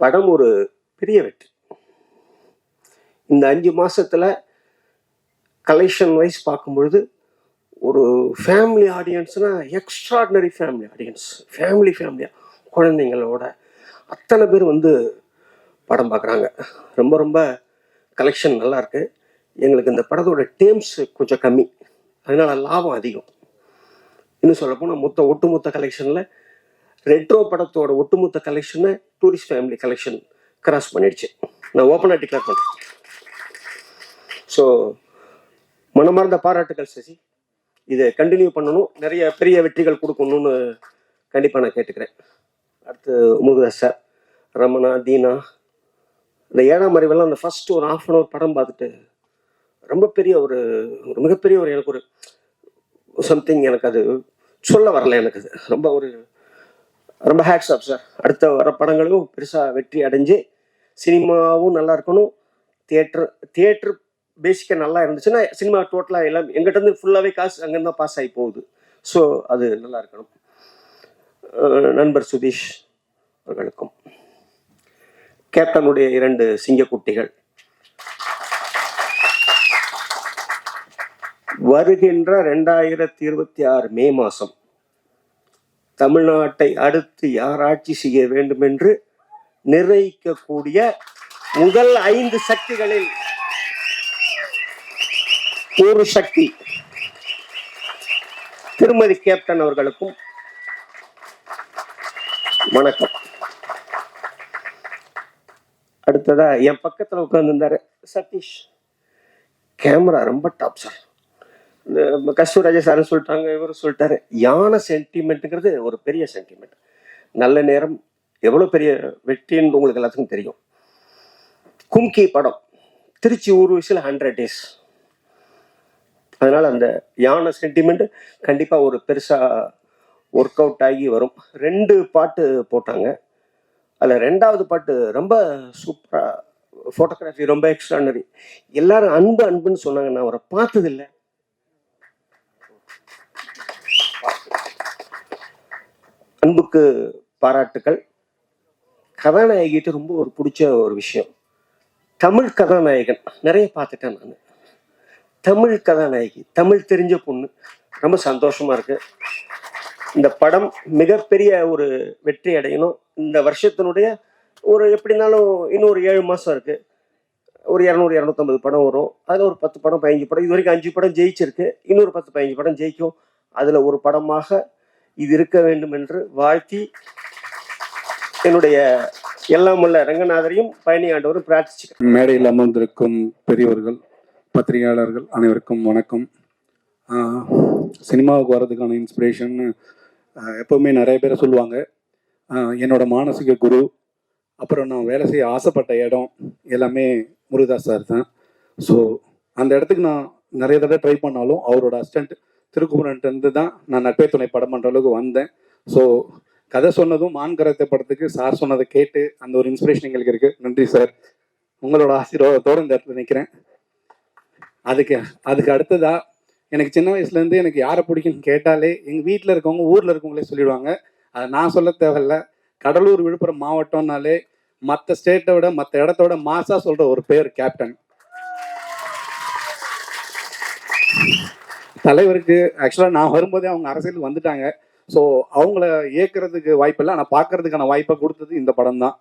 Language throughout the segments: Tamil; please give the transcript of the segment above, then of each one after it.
படம் ஒரு பெரிய வெற்றி. இந்த அஞ்சு மாதத்தில் கலெக்ஷன் வைஸ் பார்க்கும்பொழுது ஒரு ஃபேமிலி ஆடியன்ஸ்னால் எக்ஸ்ட்ராடினரி ஃபேமிலி ஆடியன்ஸ் ஃபேமிலி ஃபேமிலியாக குழந்தைங்களோட அத்தனை பேர் வந்து படம் பார்க்குறாங்க. ரொம்ப ரொம்ப கலெக்ஷன் நல்லாயிருக்கு எங்களுக்கு இந்த படத்தோட டேம்ஸ் கொஞ்சம் கம்மி. அதனால் லாபம் அதிகம். இன்னும் சொல்லப்போனால் மொத்த ஒட்டுமொத்த கலெக்ஷனில் ரெட்ரோ படத்தோட ஒட்டுமொத்த கலெக்ஷனை டூரிஸ்ட் ஃபேமிலி கலெக்ஷன் கிராஸ் பண்ணிடுச்சு. நான் ஓப்பனாக டிக்ளேர் பண்ணுறேன் ஸோ மனமார்ந்த பாராட்டுகள் சசி. இதை கண்டினியூ பண்ணணும். நிறைய பெரிய வெற்றிகள் கொடுக்கணும்னு கண்டிப்பாக நான் கேட்டுக்கிறேன். அடுத்து முருகதாஸ் சார் ரமணா தீனா. இந்த ஏழாம் அறிவெல்லாம் அந்த ஃபர்ஸ்ட் ஒரு ஆஃப் அன் ஹவர் படம் பார்த்துட்டு ரொம்ப பெரிய ஒரு ஒரு மிகப்பெரிய ஒரு எனக்கு ஒரு சம்திங் எனக்கு அது சொல்ல வரல எனக்கு அது. ரொம்ப ஒரு ரொம்ப ஹேட்ஸ் ஆஃப் சார் அடுத்த வர படங்களும் பெருசாக வெற்றி அடைஞ்சு சினிமாவும் நல்லா இருக்கணும். தியேட்டர் தியேட்டர் பேசிக்காக நல்லா இருந்துச்சுன்னா சினிமா டோட்டலாக எல்லாம் எங்கிட்டருந்து ஃபுல்லாகவே காசு அங்கேருந்து தான் பாஸ் ஆகி போகுது. ஸோ அது நல்லா இருக்கணும். நண்பர் சுதீஷ் அவர்களுக்கும். கேப்டனுடைய இரண்டு சிங்கக்குட்டிகள். வருகின்ற ரெண்டாயிரத்தி இருபத்தி ஆறு மே மாதம் தமிழ்நாட்டை அடுத்து யார் ஆட்சி செய்ய வேண்டும் என்று நிர்ணயிக்கக்கூடிய முதல் ஐந்து சக்திகளில் ஒரு சக்தி திருமதி கேப்டன் அவர்களுக்கும் வணக்கம். அடுத்ததா என் பக்கத்துல உட்கார்ந்திருந்தாரு சதீஷ். கேமரா ரொம்ப டாப் சார். இந்த கஸ்தூராஜ சார் சொல்லிட்டாங்க இவரும் சொல்லிட்டாரு. யானை சென்டிமெண்ட்டுங்கிறது ஒரு பெரிய சென்டிமெண்ட் நல்ல நேரம் எவ்வளோ பெரிய வெற்றின்னு உங்களுக்கு எல்லாத்துக்கும் தெரியும். கும்கி படம் திருச்சி ஊர் வயசில் ஹண்ட்ரட் டேஸ் அதனால் அந்த யானை சென்டிமெண்ட் கண்டிப்பாக ஒரு பெருசாக ஒர்க் அவுட் ஆகி வரும். ரெண்டு பாட்டு போட்டாங்க. அதில் ரெண்டாவது பாட்டு ரொம்ப சூப்பராக ஃபோட்டோகிராஃபி ரொம்ப எக்ஸ்ட்ரானரி எல்லாரும் அன்பு அன்புன்னு சொன்னாங்க. நான் அவரை பார்த்ததில்லை. அன்புக்கு பாராட்டுக்கள். கதாநாயகிட்டு ரொம்ப ஒரு பிடிச்ச ஒரு விஷயம். தமிழ் கதாநாயகன். நிறைய பார்த்துட்டேன் நான். தமிழ் கதாநாயகி தமிழ் தெரிஞ்ச பொண்ணு. ரொம்ப சந்தோஷமா இருக்கு. இந்த படம் மிகப்பெரிய ஒரு வெற்றி அடையணும். இந்த வருஷத்தினுடைய ஒரு எப்படினாலும் இன்னும் ஒரு ஏழு மாதம் இருக்கு. ஒரு இரநூறு இரநூத்தம்பது படம் வரும். அதில் ஒரு பத்து படம் பதினஞ்சு படம். இது வரைக்கும் அஞ்சு படம் ஜெயிச்சிருக்கு. இன்னொரு பத்து பதினஞ்சு படம் ஜெயிக்கும். அதில் ஒரு படமாக இது இருக்க வேண்டும் என்று வாழ்த்தி என்னுடைய எல்லாம் உள்ள ரங்கநாதரையும் பயணியாண்டவரும் பிரார்த்திச்சுக்கிறேன். மேடையில் அமர்ந்திருக்கும் பெரியவர்கள் பத்திரிகையாளர்கள் அனைவருக்கும் வணக்கம். சினிமாவுக்கு வர்றதுக்கான இன்ஸ்பிரேஷன் எப்பவுமே நிறைய பேர் சொல்லுவாங்க. என்னோட மானசீக குரு அப்புறம் நான் வேலை செய்ய ஆசைப்பட்ட இடம் எல்லாமே முருகதாஸ் சார் தான். ஸோ அந்த இடத்துக்கு நான் நிறைய தடவை ட்ரை பண்ணாலும் அவரோட அஸ்டண்ட் திருக்குமரன்ட்டு தான் நான் நட்பே துணை படம் பண்ணுற அளவுக்கு வந்தேன். ஸோ கதை சொன்னதும் மான் கரத்தை படத்துக்கு சார் சொன்னதை கேட்டு அந்த ஒரு இன்ஸ்பிரேஷன் எங்களுக்கு இருக்கு. நன்றி சார் உங்களோட ஆசீர்வாதத்தோடு இந்த இடத்துல நிற்கிறேன் அதுக்கு அதுக்கு அடுத்ததா எனக்கு சின்ன வயசுல இருந்து எனக்கு யாரை பிடிக்கும்னு கேட்டாலே எங்க வீட்டில் இருக்கவங்க ஊர்ல இருக்கவங்களே சொல்லிடுவாங்க. அதை நான் சொல்ல தேவையில்ல. கடலூர் விழுப்புரம் மாவட்டம்னாலே மற்ற ஸ்டேட்டை விட மற்ற இடத்தோட மாசா சொல்ற ஒரு பேர் கேப்டன் தலைவருக்கு ஆக்சுவலாக நான் வரும்போதே அவங்க அரசியல் வந்துட்டாங்க. ஸோ அவங்கள இயக்குறதுக்கு வாய்ப்பில்லை ஆனால் பார்க்கறதுக்கான வாய்ப்பை கொடுத்தது இந்த படம் தான்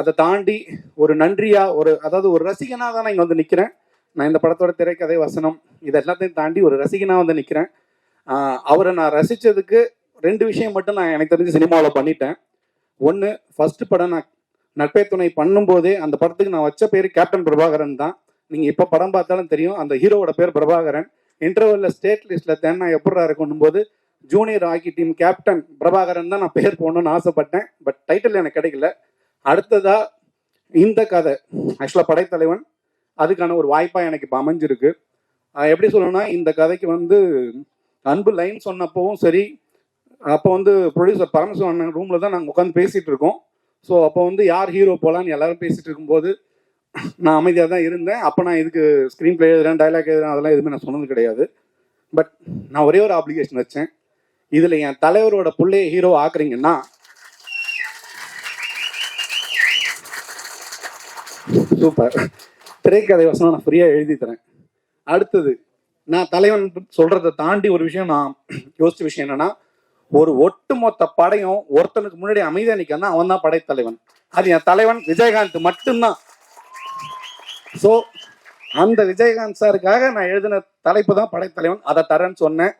அதை தாண்டி ஒரு நன்றியா ஒரு அதாவது ஒரு ரசிகனாக தான் நான் இங்கே வந்து நிற்கிறேன் நான் இந்த படத்தோட திரைக்கதை வசனம் இது எல்லாத்தையும் தாண்டி ஒரு ரசிகனாக வந்து நிற்கிறேன் அவரை நான் ரசித்ததுக்கு ரெண்டு விஷயம் மட்டும் நான் எனக்கு தெரிஞ்சு சினிமாவில் பண்ணிட்டேன். ஒன்று ஃபஸ்ட்டு படம் நான் நட்பே துணை பண்ணும்போதே அந்த படத்துக்கு நான் வச்ச பேர் கேப்டன் பிரபாகரன் தான். நீங்கள் இப்போ படம் பார்த்தாலும் தெரியும் அந்த ஹீரோவோட பேர் பிரபாகரன் இன்டர்வல்ல ஸ்டேட் லிஸ்ட்ல தேனா எப்படா இருக்கணும் போது junior hockey team captain Prabhakaran தான் நான் பேர் போடணும்னு ஆசைப்பட்டேன். பட் டைட்டில் எனக்கு கிடைக்கல. அடுத்ததா இந்த கதை. ஆக்சுவலாக படைத்தலைவன். அதுக்கான ஒரு வாய்ப்பாக எனக்கு இப்போ அமைஞ்சிருக்கு. எப்படி சொல்லணும்னா இந்த கதைக்கு வந்து அன்பு லைன் சொன்னப்பவும் சரி அப்போ வந்து ப்ரொடியூசர் பரமசிவன் ரூமில் தான் நாங்கள் உட்காந்து பேசிகிட்டு இருக்கோம். ஸோ அப்போ வந்து யார் ஹீரோ போகலான்னு எல்லாரும் பேசிகிட்டு இருக்கும்போது நான் அமைதியாக தான் இருந்தேன். அப்போ நான் இதுக்கு ஸ்க்ரீன் பிளே எழுதுறேன் டைலாக் எழுதுறேன் அதெல்லாம் எதுவுமே நான் சொன்னது கிடையாது. பட் நான் ஒரே ஒரு அப்ளிகேஷன் வச்சேன். இதில் என் தலைவரோட பிள்ளைய ஹீரோ ஆக்குறீங்கன்னா சூப்பர் திரைக்கதை வசனம் நான் ஃப்ரீயாக எழுதி தரேன். அடுத்தது நான் தலைவன் சொல்கிறத தாண்டி ஒரு விஷயம் நான் யோசித்த விஷயம் என்னன்னா ஒரு ஒட்டுமொத்த படையும் ஒருத்தனுக்கு முன்னாடி அமைதியாக நிற்கனா அவன் தான் படைத்தலைவன். அது என் தலைவன் விஜயகாந்த் மட்டும்தான். ஸோ அந்த விஜயகாந்த் சாருக்காக நான் எழுதின தலைப்பு தான் படைத்தலைவன். அதை தரேன்னு சொன்னேன்.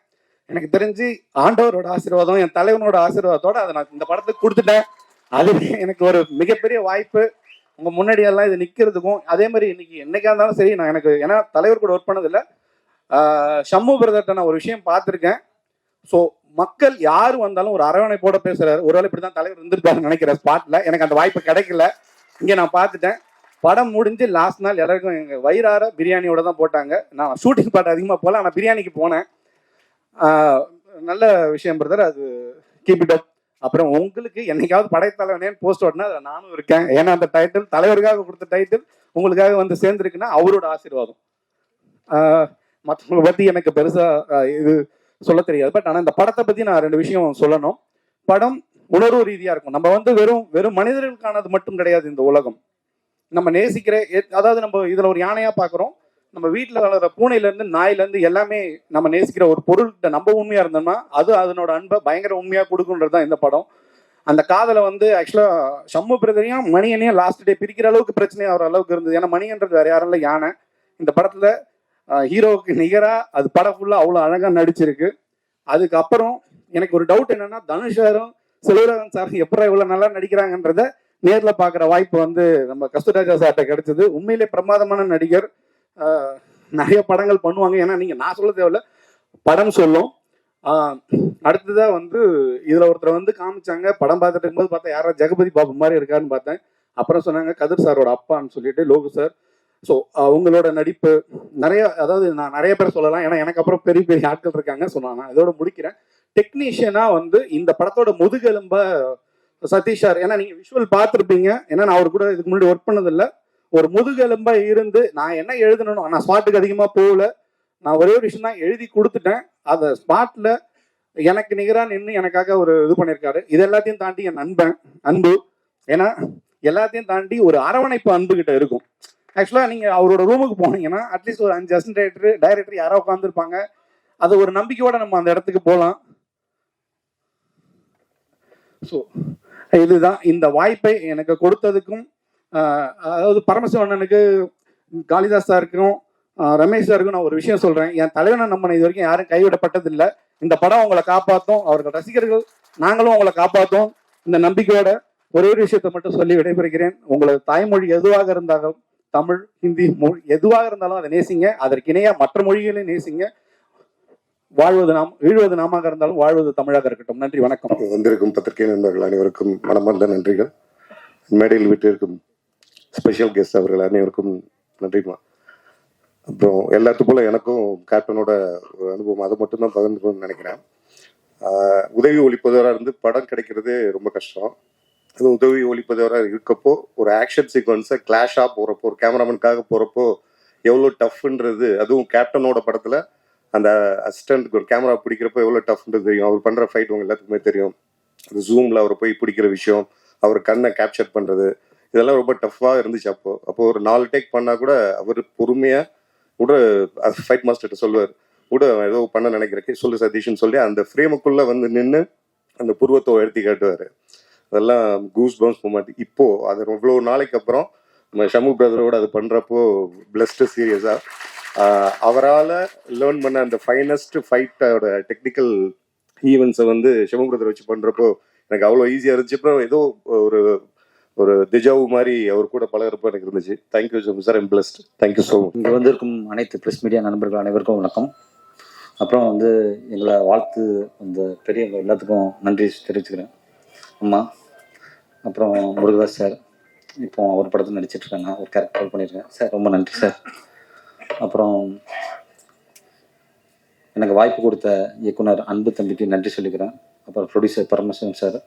எனக்கு தெரிஞ்சு ஆண்டவரோட ஆசீர்வாதம் என் தலைவனோட ஆசீர்வாதத்தோட அதை நான் இந்த படத்துக்கு கொடுத்துட்டேன். அது எனக்கு ஒரு மிகப்பெரிய வாய்ப்பு. உங்க முன்னாடி எல்லாம் இது நிக்கிறதுக்கும் அதே மாதிரி இன்னைக்கு என்னைக்கா இருந்தாலும் சரி நான் எனக்கு ஏன்னா தலைவர் கூட ஒர்க் பண்ணதில்ல. ஷம்மு பிரதர்கிட்ட நான் ஒரு விஷயம் பார்த்துருக்கேன். ஸோ மக்கள் யார் வந்தாலும் ஒரு அரவணைப்போட பேசுறாரு. ஒருவேளை இப்படி தான் தலைவர் இருந்திருப்பாருன்னு நினைக்கிற ஸ்பாட்ல எனக்கு அந்த வாய்ப்பு கிடைக்கல. இங்கே நான் பார்த்துட்டேன். படம் முடிஞ்சு லாஸ்ட் நாள் எல்லாருக்கும் எங்கள் வயிறார பிரியாணியோட தான் போட்டாங்க. நான் ஷூட்டிங் பாட்டு அதிகமாக போகல ஆனால் பிரியாணிக்கு போனேன். நல்ல விஷயம் பிரதர் அது கீப் இட் அப் அப்புறம் உங்களுக்கு என்னைக்காவது படைத்தலைவனேன்னு போஸ்ட் ஓட்டினா அதில் நானும் இருக்கேன். ஏன்னா அந்த டைட்டில் தலைவருக்காக கொடுத்த டைட்டில் உங்களுக்காக வந்து சேர்ந்துருக்குன்னா அவரோட ஆசீர்வாதம். மற்றவங்களை பற்றி எனக்கு பெருசாக இது சொல்ல தெரியாது. பட் ஆனால் இந்த படத்தை பற்றி நான் ரெண்டு விஷயம் சொல்லணும். படம் உணர்வு ரீதியாக இருக்கும். நம்ம வந்து வெறும் வெறும் மனிதர்களுக்கானது மட்டும் கிடையாது இந்த உலகம். நம்ம நேசிக்கிற அதாவது நம்ம இதில் ஒரு யானையாக பார்க்குறோம் நம்ம வீட்டில் வளர்கிற பூனையிலேருந்து நாயிலேருந்து எல்லாமே நம்ம நேசிக்கிற ஒரு பொருள்கிட்ட நம்ம உண்மையாக இருந்தோம்னா அது அதனோட அன்பை பயங்கர உண்மையாக கொடுக்குன்றது தான் இந்த படம். அந்த காதலை வந்து ஆக்சுவலாக சம்மு பிரதரையும் மணியனையும் லாஸ்ட் டே பிரிக்கிற அளவுக்கு பிரச்சனை ஆகிற அளவுக்கு இருந்தது. ஏன்னா மணின்றது வேறு யாரும் இல்லை யானை. இந்த படத்தில் ஹீரோவுக்கு நிகராக அது படம் ஃபுல்லாக அவ்வளோ அழகாக நடிச்சிருக்கு. அதுக்கப்புறம் எனக்கு ஒரு டவுட் என்னென்னா தனுஷ் சாரும் சார் எப்படா இவ்வளோ நல்லா நடிக்கிறாங்கன்றத நேரில் பார்க்குற வாய்ப்பு வந்து நம்ம கஸ்தூராஜா சார்கிட்ட கிடைச்சது. உண்மையிலே பிரமாதமான நடிகர். நிறைய படங்கள் பண்ணுவாங்க. ஏன்னா நீங்கள் நான் சொல்ல தேவையில்ல. படம் சொல்லும். அடுத்ததாக வந்து இதில் ஒருத்தர் வந்து காமிச்சாங்க. படம் பார்த்துட்டு இருக்கும்போது பார்த்தா யாரா ஜெகபதி பாபு மாதிரி இருக்காருன்னு பார்த்தேன். அப்புறம் சொன்னாங்க கதிர் சாரோட அப்பான்னு சொல்லிட்டு லோகு சார். ஸோ அவங்களோட நடிப்பு நிறைய அதாவது நான் நிறைய பேர் சொல்லலாம். ஏன்னா எனக்கு அப்புறம் பெரிய பெரிய ஆட்கள் இருக்காங்க. ஸோ நான் இதோட முடிக்கிறேன். டெக்னீஷியனாக வந்து இந்த படத்தோட முதுகெலும்பை சதீஷ் சார் ஏன்னா நீங்க விஷுவல் பார்த்துருப்பீங்க. ஏன்னா நான் அவர் கூட இதுக்கு முன்னாடி ஒர்க் பண்ணதில்ல. ஒரு முதுகெலும்பா இருந்து நான் என்ன எழுதணும் நான் ஸ்பாட்டுக்கு அதிகமாக போகல. நான் ஒரே ஒரு விஷயம் தான் எழுதி கொடுத்துட்டேன். அதை ஸ்பாட்ல எனக்கு நிகராக நின்று எனக்காக ஒரு இது பண்ணியிருக்காரு இது எல்லாத்தையும் தாண்டி என் நண்பன் அன்பு. ஏன்னா எல்லாத்தையும் தாண்டி ஒரு அரவணைப்பு அன்பு கிட்ட இருக்கும். ஆக்சுவலாக நீங்கள் அவரோட ரூமுக்கு போனீங்கன்னா அட்லீஸ்ட் ஒரு அஞ்சு அசிஸ்டன்ட் டைரக்டர் டைரக்டர் யாரோ உட்காந்துருப்பாங்க அது ஒரு நம்பிக்கையோட நம்ம அந்த இடத்துக்கு போகலாம். ஸோ இதுதான் இந்த வாய்ப்பை எனக்கு கொடுத்ததுக்கும் அதாவது பரமசிவண்ணனுக்கு காளிதாஸ் சாருக்கும் ரமேஷ் சாருக்கும் நான் ஒரு விஷயம் சொல்றேன். என் தலைவனை நம்ம இது வரைக்கும் யாரும் கைவிடப்பட்டதில்லை. இந்த படம் உங்களை காப்பாற்றும் அவர்கள் ரசிகர்கள் நாங்களும் உங்களை காப்பாற்றும் இந்த நம்பிக்கையோட ஒரே ஒரு விஷயத்தை மட்டும் சொல்லி விடைபெறுகிறேன். உங்களது தாய்மொழி எதுவாக இருந்தாலும் தமிழ் ஹிந்தி மொழி எதுவாக இருந்தாலும் அதை நேசிங்க. அதற்கு இணையா மற்ற மொழிகளையும் நேசிங்க. வாழ்வது நாம் வீழ்வது நாமாக இருந்தாலும் வாழ்வது தமிழாக இருக்கட்டும். நன்றி வணக்கம். வந்திருக்கும் பத்திரிகை நண்பர்கள் அனைவருக்கும் மனமார்ந்த நன்றிகள். மேடையில் விட்டிருக்கும் ஸ்பெஷல் கெஸ்ட் அவர்கள் அனைவருக்கும் நன்றிமா அப்புறம் எல்லாத்து போல எனக்கும் கேப்டனோட ஒரு அனுபவம் அதை மட்டும்தான் பகிர்ந்துக்கணும்னு நினைக்கிறேன். உதவி ஒழிப்பதோராக இருந்து படம் கிடைக்கிறது ரொம்ப கஷ்டம். அது உதவி ஒழிப்பதோராக இருக்கப்போ ஒரு ஆக்ஷன் சீக்வன்ஸை கிளாஷாக போகிறப்போ ஒரு கேமராமேனுக்காக போகிறப்போ எவ்வளோ டஃப்ன்றது அதுவும் கேப்டனோட படத்தில் அந்த அசிஸ்டண்ட்டுக்கு ஒரு கேமரா பிடிக்கிறப்போ எவ்வளோ டஃப்ன்றது தெரியும். அவர் பண்ணுற ஃபைட் உங்க எல்லாத்துக்குமே தெரியும். அந்த ஜூமில் அவர் போய் பிடிக்கிற விஷயம் அவர் கண்ணை கேப்சர் பண்ணுறது இதெல்லாம் ரொம்ப டஃப்பாக இருந்துச்சு அப்போ. அப்போ ஒரு நாலு டேக் பண்ணால் கூட அவர் பொறுமையாக கூட ஃபைட் மாஸ்டர்கிட்ட சொல்லுவார். கூட ஏதோ பண்ண நினைக்கிறேன் சொல்லு சதீஷ்னு சொல்லி அந்த ஃப்ரேமுக்குள்ளே வந்து நின்று அந்த புருவத்தை உயர்த்தி காட்டுவார். அதெல்லாம் கூஸ் பவுன்ஸ் மூமெண்ட் இப்போது அது இவ்வளோ நாளைக்கு அப்புறம் நம்ம ஷமு பிரதரோட அது பண்ணுறப்போ பிளஸ்டு சீரியஸாக அவரால் லேர்ன் பண்ண அந்த ஃபைனஸ்ட் ஃபைட்டோட டெக்னிக்கல் ஈவெண்ட்ஸை வந்து ஷமு வச்சு பண்ணுறப்போ எனக்கு அவ்வளோ ஈஸியாக இருந்துச்சு. அப்புறம் ஏதோ ஒரு ஒரு திஜாவு மாதிரி அவர் கூட பழகிறப்ப எனக்கு இருந்துச்சு. Thank you Shamu sir am blessed thank you so much இங்கே வந்திருக்கும் அனைத்து ப்ரெஸ் மீடியா நண்பர்கள் அனைவருக்கும் வணக்கம். அப்புறம் வந்து எங்களை வாழ்த்து அந்த பெரியவங்க எல்லாத்துக்கும் நன்றி தெரிவிச்சுக்கிறேன். அம்மா அப்புறம் முருகதாஸ் சார் இப்போ அவர் படத்தில் நடிச்சிட்டு இருக்காங்க. ஒரு கேரக்டர் பண்ணியிருக்கேன். சார் ரொம்ப நன்றி சார் அப்புறம் எனக்கு வாய்ப்பு கொடுத்த இயக்குனர் அன்பு தம்பிக்கு நன்றி சொல்லிக்கிறேன். அப்புறம் ப்ரொடியூசர் பரமசிவன் சார்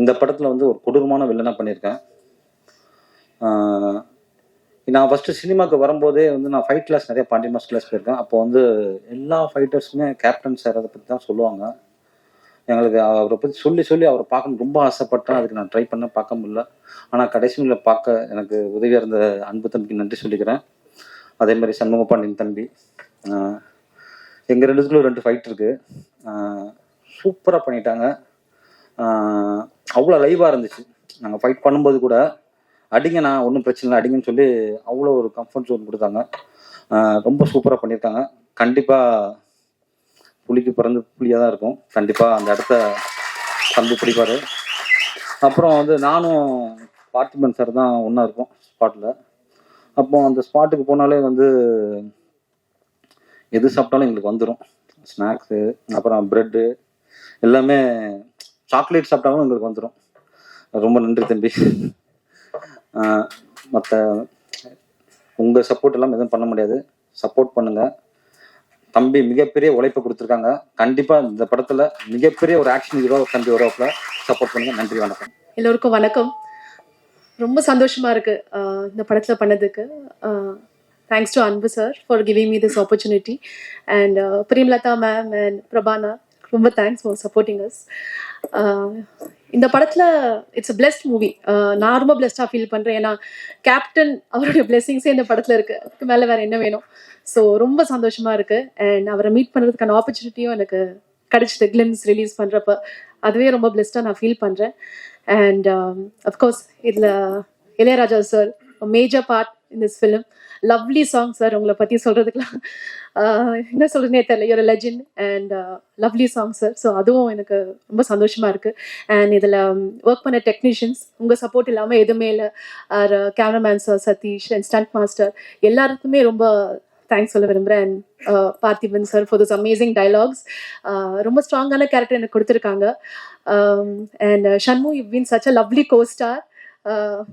இந்த படத்தில் வந்து ஒரு கொடூரமான வில்லனாக பண்ணியிருக்கேன். நான் ஃபஸ்ட்டு சினிமாவுக்கு வரும்போதே வந்து நான் ஃபைட் கிளாஸ் நிறைய பாண்டியன் மாஸ் கிளாஸ் போயிருக்கேன். அப்போ வந்து எல்லா ஃபைட்டர்ஸுமே கேப்டன் சார் அதை பற்றி தான் சொல்லுவாங்க. எங்களுக்கு அவரை பற்றி சொல்லி சொல்லி அவரை பார்க்க ரொம்ப ஆசைப்பட்டேன். அதுக்கு நான் ட்ரை பண்ண பார்க்க முடியல. ஆனால் கடைசியில் பார்க்க எனக்கு உதவியாக இருந்த அன்பு தம்பிக்கு நன்றி சொல்லிக்கிறேன். அதே மாதிரி சண்முக பாண்டியன் தம்பி. எங்கள் ரெண்டுக்குள்ள ரெண்டு ஃபைட் இருக்கு. சூப்பராக பண்ணிட்டாங்க. அவ்வளோ லைவாக இருந்துச்சு. நாங்கள் ஃபைட் பண்ணும்போது கூட அடிங்க நான் ஒன்றும் பிரச்சனை இல்லை அடிங்கன்னு சொல்லி அவ்வளோ ஒரு கம்ஃபர்ட் ஜோன் கொடுத்தாங்க. ரொம்ப சூப்பராக பண்ணியிருக்காங்க கண்டிப்பாக புலிக்கு பிறந்து புலியாக தான் இருக்கும். கண்டிப்பாக அந்த இடத்த தம்பி பிடிப்பார். அப்புறம் வந்து நானும் பார்த்திபன் சார் தான் ஒன்றா இருக்கும் ஸ்பாட்டில் அப்போ அந்த ஸ்பாட்டுக்கு போனாலே வந்து எது சாப்பிட்டாலும் எங்களுக்கு வந்துடும் ஸ்நாக்ஸு அப்புறம் ப்ரெட்டு எல்லாமே சாக்லேட் சாப்பிட்டாலும் எங்களுக்கு வந்துடும் ரொம்ப நன்றி தம்பி. மற்ற உங்கள் சப்போர்ட் எல்லாம் எதுவும் பண்ண முடியாது. சப்போர்ட் பண்ணுங்கள் தம்பி மிகப்பெரிய உழைப்பு கொடுத்துருக்காங்க. கண்டிப்பாக இந்த படத்தில் மிகப்பெரிய ஒரு ஆக்ஷன் ஹீரோ தம்பி வரப்பல சப்போர்ட் பண்ணுங்க. நன்றி வணக்கம். எல்லோருக்கும் வணக்கம். ரொம்ப சந்தோஷமா இருக்கு இந்த படத்துல பண்ணதுக்கு. Thanks to Anbu sir for giving me this opportunity and Premalatha ma'am and Prabhana ரொம்ப தேங்க்ஸ் ஃபார் சப்போர்ட்டிங் அஸ் இந்த படத்துல இட்ஸ் பிளெஸ்ட் மூவி நான் ரொம்ப பிளெஸ்டாக ஃபீல் பண்றேன். ஏன்னா கேப்டன் அவருடைய பிளெஸிங்ஸே இந்த படத்துல இருக்கு. அதுக்கு மேல வேற என்ன வேணும்? ஸோ ரொம்ப சந்தோஷமா இருக்கு. அண்ட் அவரை மீட் பண்றதுக்கான ஆப்பர்ச்சுனிட்டியும் எனக்கு கிடைச்சது. கிளிம்ஸ் ரிலீஸ் பண்றப்ப. அதுவே ரொம்ப பிளெஸ்டாக நான் ஃபீல் பண்றேன். அண்ட் அஃப்கோர்ஸ் இதில் Ilaiyaraaja sir major part in this film lovely song sir உங்களை பற்றி சொல்கிறதுக்குலாம் என்ன சொல்கிறதுனே தெரியல. Your legend and lovely song sir so அதுவும் எனக்கு ரொம்ப சந்தோஷமாக இருக்குது அண்ட் இதில் ஒர்க் um, பண்ண டெக்னீஷியன்ஸ் உங்கள் சப்போர்ட் இல்லாமல் எதுவுமே இல்லை. Our cameraman sir Satish and stunt master எல்லாருக்குமே ரொம்ப தேங்க்ஸ் சொல்ல விரும்புகிறேன் and Parthiban sir for this amazing dialogues ரொம்ப ஸ்ட்ராங்கான கேரக்டர் எனக்கு கொடுத்துருக்காங்க. And Shanmu you been such a lovely costar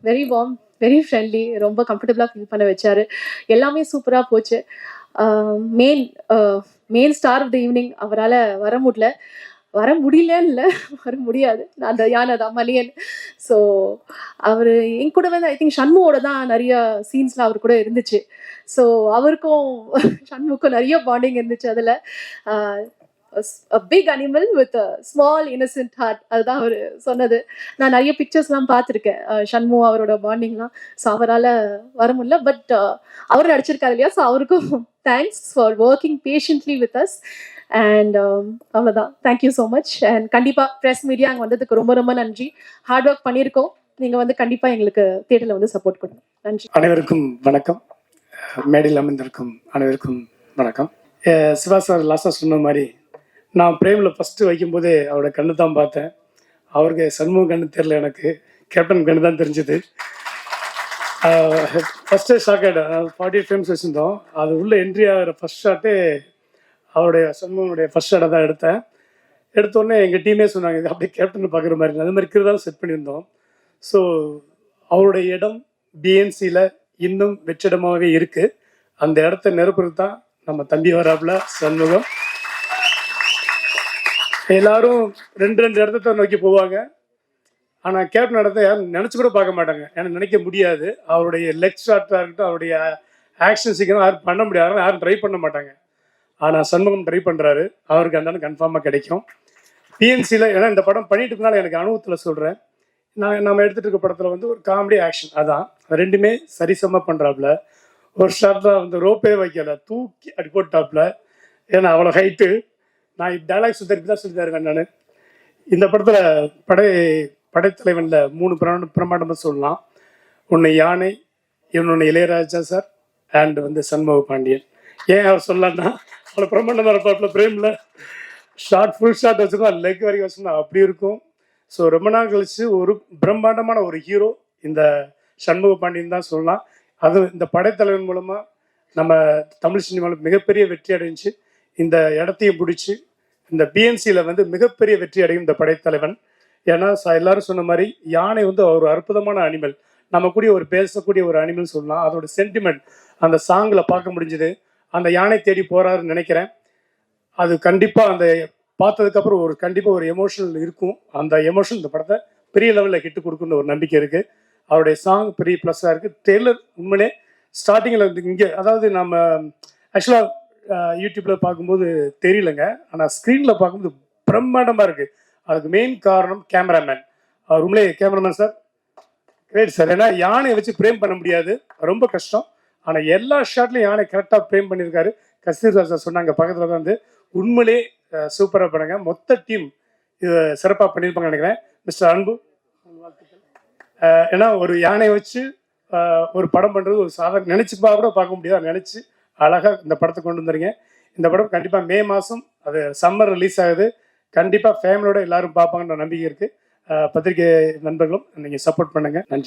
very warm very friendly ரொம்ப கம்ஃபர்டபுளாக ஃபீல் பண்ண வச்சாரு. எல்லாமே சூப்பராக போச்சு. Main main star of the evening அவரால் வர முடியல. வர முடியலன்னு இல்லை வர முடியாது. நான் அந்த யானை தான் மலியன் ஸோ அவர் என் கூட வந்து ஐ திங்க் ஷண்முவோட தான் நிறைய சீன்ஸ்லாம் அவர் கூட இருந்துச்சு. ஸோ அவருக்கும் ஷண்முக்கும் நிறைய பாண்டிங் இருந்துச்சு அதில். Big animal with small innocent heart அதுதான் அவர் சொன்னது. நான் நிறைய பிக்சர்ஸ்லாம் பார்த்துருக்கேன். ஷண்மு அவரோட பாண்டிங்லாம் ஸோ அவரால் வர முடியல. பட் அவர் நடிச்சிருக்காரு இல்லையா? ஸோ அவருக்கும் thanks for working patiently with us and அவ்வளோதான் thank you so much and கண்டிப்பாக ப்ரெஸ் மீடியா அங்கே வந்ததுக்கு ரொம்ப ரொம்ப நன்றி. ஹார்ட் ஒர்க் பண்ணியிருக்கோம். நீங்கள் வந்து கண்டிப்பாக எங்களுக்கு தேட்டரில் வந்து சப்போர்ட் கொடுங்க. நன்றி. அனைவருக்கும் வணக்கம். மேடையில் அமர்ந்திருக்கும் அனைவருக்கும் வணக்கம். சிவா சார் லாஸ்டாக சொன்ன மாதிரி நான் பிரேமில் ஃபஸ்ட்டு வைக்கும்போதே அவரோட கண்ணு தான் பார்த்தேன். அவருக்கு சண்முக கண்ணு தெரில எனக்கு. கேப்டன் கண்ணு தான் தெரிஞ்சது. ஃபஸ்ட்டே ஷாக் ஆகிட்டேன் ஃபார்ட்டி ஃப்ரேம்ஸ் வச்சுருந்தோம். அது உள்ளே என்ட்ரி ஆகிற ஃபஸ்ட் ஷாட்டே அவருடைய சண்முகனுடைய ஃபஸ்ட் ஷாட்டை தான் எடுத்தேன். எடுத்தோடனே எங்கள் டீமே சொன்னாங்க இது அப்படியே கேப்டன் பார்க்குற மாதிரி அது மாதிரி கிருதான் செட் பண்ணியிருந்தோம். ஸோ அவருடைய இடம் பிஎன்சியில் இன்னும் வெற்றிடமாகவே இருக்குது அந்த இடத்த நிரப்புறது தான் நம்ம தம்பி வராப்புல சண்முகம். எல்லாரும் ரெண்டு ரெண்டு இடத்த நோக்கி போவாங்க. ஆனால் கேப்டன் இடத்த யாரும் நினச்சி கூட பார்க்க மாட்டாங்க. ஏன்னா நினைக்க முடியாது. அவருடைய லெக் ஷாட்டாக இருக்கட்டும் அவருடைய ஆக்ஷன் சீக்கிரம் யாரும் பண்ண முடியாது. யாரும் ட்ரை பண்ண மாட்டாங்க. ஆனால் சண்முகம் ட்ரை பண்ணுறாரு அவருக்கு அந்த கன்ஃபார்மாக கிடைக்கும். பிஎன்சியில் ஏன்னா இந்த படம் பண்ணிட்டு இருக்கனால எனக்கு அனுபவத்தில் சொல்கிறேன் நான் நம்ம எடுத்துகிட்டு இருக்க படத்தில் வந்து ஒரு காமெடி ஆக்ஷன் அதான். ரெண்டுமே சரிசமமாக பண்ணுறாப்புல ஒரு ஷாட்டில் வந்து ரோப்பே வைக்கல. தூக்கி அடி போட்டாப்புல. ஏன்னா அவ்வளோ ஹைட்டு நான் இப்போ டைலாக் சுத்தரிப்பு தான் சொல்லி தருவேன் நான். இந்த படத்தில் படை படைத்தலைவனில் மூணு பிரமாண்ட பிரமாண்டமாக சொல்லலாம். ஒன்று யானை இன்னொன்று இளையராஜா சார் அண்ட் வந்து சண்முக பாண்டியன். ஏன் அவர் சொல்லலான்னா அவ்வளோ பிரமாண்டமாக இருப்பாப்புல பிரேமில். ஷார்ட் ஃபுல் ஷார்ட் வச்சுருந்தா லெக் வரைக்கும் வச்சுருந்தா அப்படி இருக்கும். ஸோ ரொம்ப நாள் கழிச்சு ஒரு பிரம்மாண்டமான ஒரு ஹீரோ இந்த சண்முக பாண்டியன் தான் சொல்லலாம். அது இந்த படைத்தலைவன் மூலமாக நம்ம தமிழ் சினிமாவில் மிகப்பெரிய வெற்றி அடைஞ்சு இந்த இடத்தையும் பிடிச்சி இந்த பிஎன்சியில் வந்து மிகப்பெரிய வெற்றி அடையும் இந்த படைத்தலைவன். ஏன்னா எல்லாரும் சொன்ன மாதிரி யானை வந்து ஒரு அற்புதமான அனிமல் நம்ம கூடிய ஒரு பேசக்கூடிய ஒரு அனிமல் சொல்லலாம். அதோட சென்டிமெண்ட் அந்த சாங்கில் பார்க்க முடிஞ்சது. அந்த யானை தேடி போறாருன்னு நினைக்கிறேன். அது கண்டிப்பாக அந்த பார்த்ததுக்கப்புறம் ஒரு கண்டிப்பாக ஒரு எமோஷனல் இருக்கும். அந்த எமோஷன் இந்த படத்தை பெரிய லெவலில் கிட்டு கொடுக்குன்னு ஒரு நம்பிக்கை இருக்கு. அவருடைய சாங் பெரிய ப்ளஸ்ஸாக இருக்கு. டெய்லர் உண்மையிலே ஸ்டார்டிங்கில் இங்கே அதாவது நம்ம ஆக்சுவலாக யூடியூப்ல பார்க்கும்போது தெரியலங்க. ஆனால் ஸ்க்ரீனில் பார்க்கும்போது பிரம்மாண்டமாக இருக்குது அதுக்கு மெயின் காரணம் கேமராமேன் அவர் உண்மையிலே கேமராமேன் சார் கிரேட் சார் ஏன்னா யானையை வச்சு பிரேம் பண்ண முடியாது. ரொம்ப கஷ்டம். ஆனால் எல்லா ஷாட்லையும் யானை கரெக்டாக ஃப்ரேம் பண்ணியிருக்காரு. கஸ்தூர் சார் சொன்னாங்க பக்கத்தில் வந்து உண்மையிலே சூப்பராக பண்ணுங்க. மொத்த டீம் இது சிறப்பாக பண்ணியிருப்பாங்க நினைக்கிறேன். மிஸ்டர் அன்பு. ஏன்னா ஒரு யானையை வச்சு ஒரு படம் பண்ணுறது ஒரு சாதாரண நினச்சி கூட பார்க்க முடியாது. நினச்சி அழகாக இந்த படத்தை கொண்டு வந்துருங்க. இந்த படம் கண்டிப்பாக மே மாதம் அது சம்மர் ரிலீஸ் ஆகுது. கண்டிப்பாக ஃபேமிலியோட எல்லாரும் பார்ப்பாங்கன்ற நம்பிக்கை இருக்குது பத்திரிகை நண்பர்களும் நீங்கள் சப்போர்ட் பண்ணுங்கள் நன்றி.